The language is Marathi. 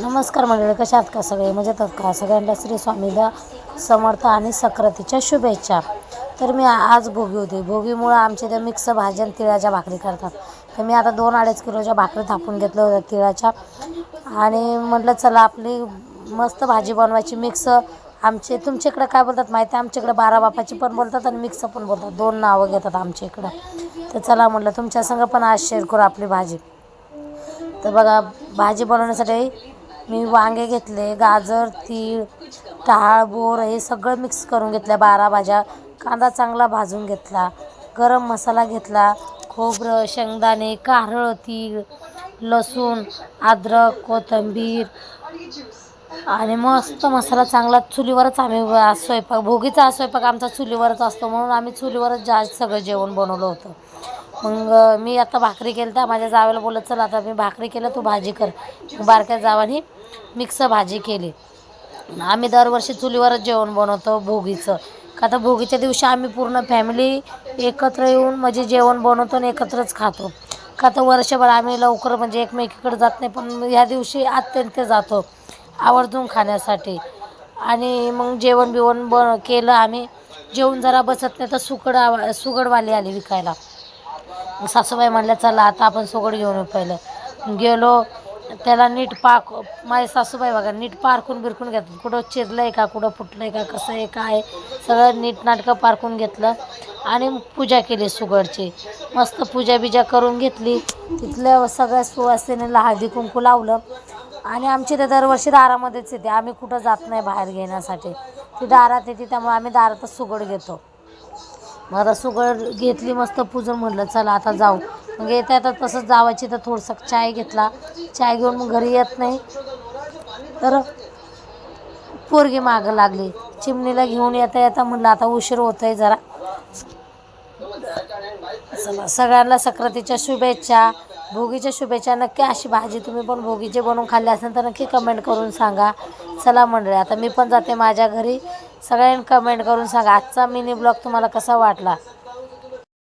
नमस्कार मंडळी कशा आहात का सगळे? मजेत आहात का? सगळ्यांना श्री स्वामीदा समर्थ आणि सक्रातीच्या शुभेच्छा. तर मी आज भोगी होते. भोगीमुळं आमच्या इथे मिक्स भाज्या आणि तिळाच्या भाकरी करतात. तर मी आता दोन अडीच किलोच्या भाकरी थापून घेतल्या होत्या तिळाच्या. आणि म्हटलं चला आपली मस्त भाजी बनवायची. मिक्स आमचे तुमच्या इकडं काय बोलतात माहिती? आहे आमच्याकडे बारा बापाची पण बोलतात आणि मिक्स पण बोलतात. दोन नावं घेतात आमच्या इकडं. तर चला म्हटलं तुमच्या संग पण आज शेअर करू आपली भाजी. तर बघा भाजी बनवण्यासाठी मी वांगे घेतले गाजर तीळ टाळ बोर हे सगळं मिक्स करून घेतल्या बारा भाज्या. कांदा चांगला भाजून घेतला गरम मसाला घेतला खोबरं शेंगदाणे कारळ तीळ लसूण अद्रक कोथिंबीर आणि मस्त मसाला चांगला. चुलीवरच आम्ही स्वयंपाक भोगीचा स्वयंपाक आमचा चुलीवरच असतो म्हणून आम्ही चुलीवरच जास्त सगळं जेवण बनवलं होतं. मग मी आता भाकरी केली तर माझ्या जावेला बोलत चल आता मी भाकरी केलं तू भाजी कर. बारक्या जावानी मिक्स भाजी केली. आम्ही दरवर्षी चुलीवरच जेवण बनवतो भोगीचं. का तर भोगीच्या दिवशी आम्ही पूर्ण फॅमिली एकत्र येऊन म्हणजे जेवण बनवतो आणि एकत्रच खातो. का तर वर्षभर आम्ही लवकर म्हणजे एकमेकीकडे जात नाही पण ह्या दिवशी अत्यंत जातो आवर्जून खाण्यासाठी. आणि मग जेवण बिवण ब केलं आम्ही. जेवण जरा बसत नाही तर सुकड आवा सुगडवाली आली विकायला. सासूबाई म्हणल्या चला आता आपण सुगड घेऊन येऊ पहिलं. गेलो त्याला नीट पाक माझे सासूबाई बघा नीट पारखून बिरकून घेतात. कुठं चिरलं आहे का कुठं फुटलं आहे का कसं आहे काय सगळं नीट नाटकं पारखून घेतलं आणि पूजा केली सुगडची. मस्त पूजा बिजा करून घेतली. तिथल्या सगळ्या सुवासिनीला हळदी कुंकू लावलं. आणि आमची ते दरवर्षी दारामध्येच येते. आम्ही कुठं जात नाही बाहेर घेण्यासाठी. ती दारात येते त्यामुळे आम्ही दारातच सुगड घेतो. मग आता सुगड घेतली मस्त पूजन म्हटलं चला आता जाऊ. मग येता येता तसंच जावायची तर थोडंसं चाय घेतला. चाय घेऊन मग घरी येत नाही. तर पोरगी मागं लागली. चिमणीला घेऊन येता येता म्हटलं आता उशीर होत आहे जरा. चला सगळ्यांना सक्रातीच्या शुभेच्छा. भोगीच्या शुभेच्छा. नक्की अशी भाजी तुम्ही पण भोगीचे बनवून खाल्ली असेल तर नक्की कमेंट करून सांगा. चला मंडळी आता मी पण जाते माझ्या घरी. सगळ्यांनी कमेंट करून सांगा. आजचा मिनी ब्लॉग तुम्हाला कसा वाटला?